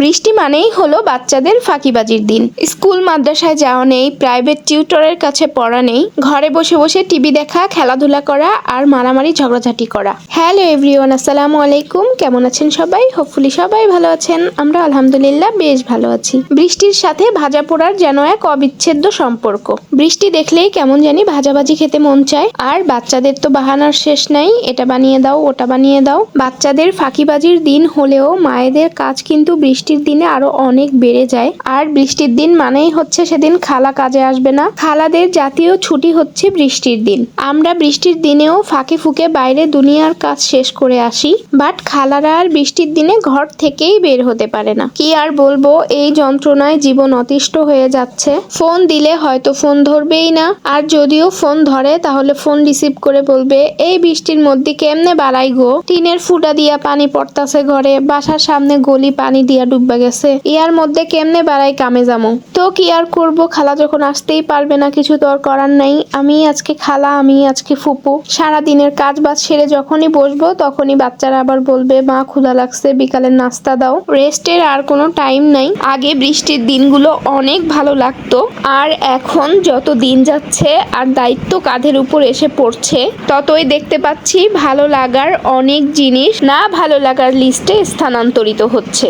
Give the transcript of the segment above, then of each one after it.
বৃষ্টি মানেই হলো বাচ্চাদের ফাঁকিবাজির দিন। স্কুল, মাদ্রাসায় যাওয়া নেই প্রাইভেট টিউটরের কাছে পড়া নেই, ঘরে বসে বসে টিভি দেখা, খেলাধুলা করা আর মারামারি ঝগড়াঝাটি করা। হ্যালো এভরিওয়ান আসসালামু আলাইকুম। কেমন আছেন সবাই? হোপফুলি সবাই ভালো আছেন। আমরা আলহামদুলিল্লাহ বেশ ভালো আছি। বৃষ্টির সাথে ভাজা পোড়ার যেন এক অবিচ্ছেদ্য সম্পর্ক। বৃষ্টি দেখলেই কেমন জানি ভাজাভাজি খেতে মন চায়। আর বাচ্চাদের তো বাহানার শেষ নাই, এটা বানিয়ে দাও, ওটা বানিয়ে দাও। বাচ্চাদের ফাঁকিবাজির দিন হলেও মায়েদের কাজ কিন্তু বৃষ্টির দিনে আরও অনেক বেড়ে যায়। আর বৃষ্টির দিন মানেই হচ্ছে সেদিন খালা কাজে আসবে না। খালাদের জাতীয় ছুটি হচ্ছে বৃষ্টির দিন। আমরা বৃষ্টির দিনেও ফাঁকে ফুকে বাইরে দুনিয়ার কাজ শেষ করে আসি। বাট খালারা আর বৃষ্টির দিনে ঘর থেকেই বের হতে পারে না। কি আর বলব, এই যন্ত্রণায় জীবন অতিষ্ঠ হয়ে যাচ্ছে। ফোন দিলে হয়তো ফোন ধরবেই না। আর যদিও ফোন ধরে, তাহলে ফোন রিসিভ করে বলবে, এই বৃষ্টির মধ্যে কেমনে বাড়াই গো? টিনের ফুটা দিয়া পানি পড়তাছে ঘরে, বাসার সামনে গলি পানি দিয়া ডুববা গেছে। ইয়ার মধ্যে কেমনে বাড়াই কামে যামো তো কি আর করব? খালা যখন আসতেই পারবে না, কিছু তো আর করার নাই। আমি আজকে খালা, আমি আজকে ফুপু। সারা দিনের কাজ বাজ সেরে যখনই বসবো, তখনই বাচ্চারা আবার বলবে, মা, ক্ষুধা লাগছে, বিকালের নাস্তা দাও। রেস্টের আর কোনো টাইম নাই। আগে বৃষ্টির দিনগুলো অনেক ভালো লাগতো। আর এখন যত দিন যাচ্ছে আর দায়িত্ব কাঁধের উপর এসে পড়ছে, ততই দেখতে পাচ্ছি ভালো লাগার অনেক জিনিস না ভালো লাগার লিস্টে স্থানান্তরিত হচ্ছে।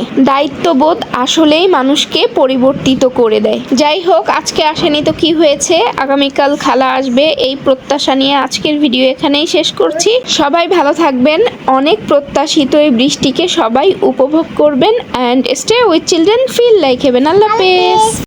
দায়িত্ববোধ আসলেই মানুষকে পরিবর্তিত করে দেয়। যাই হোক আজকে আসেনি তো কি হয়েছে? আগামীকাল খালা আসবে, এই প্রত্যাশা নিয়ে আজকের ভিডিও এখানেই শেষ করছি। সবাই ভালো থাকবেন, অনেক প্রত্যাশিত এই বৃষ্টিকে সবাই উপভোগ করবেন and stay with children feel like heaven আল্লাহ হাফেজ।